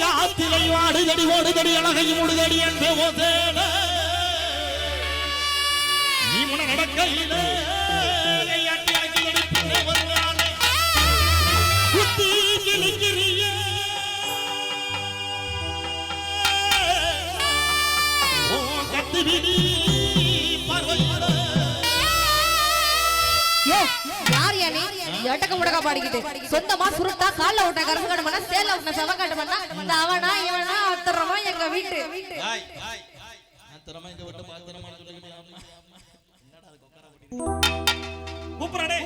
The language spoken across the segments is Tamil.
ஆத்திலை ஆடுதடி ஓடுதடி அழகையும் முடுதடி என்று ஓதேன நீ முன நடக்கையிலே கத்து விடி யாரையானே எட்டக்க முடக்க பாடிக்கிட்டு. கால்ல ஓட்ட கரும்பு கட்டு சேல ஓட்டின செவ கட்டு அவனா இவனா அத்தரமா எங்க வீட்டு. கூப்பிடறே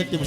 দেখতে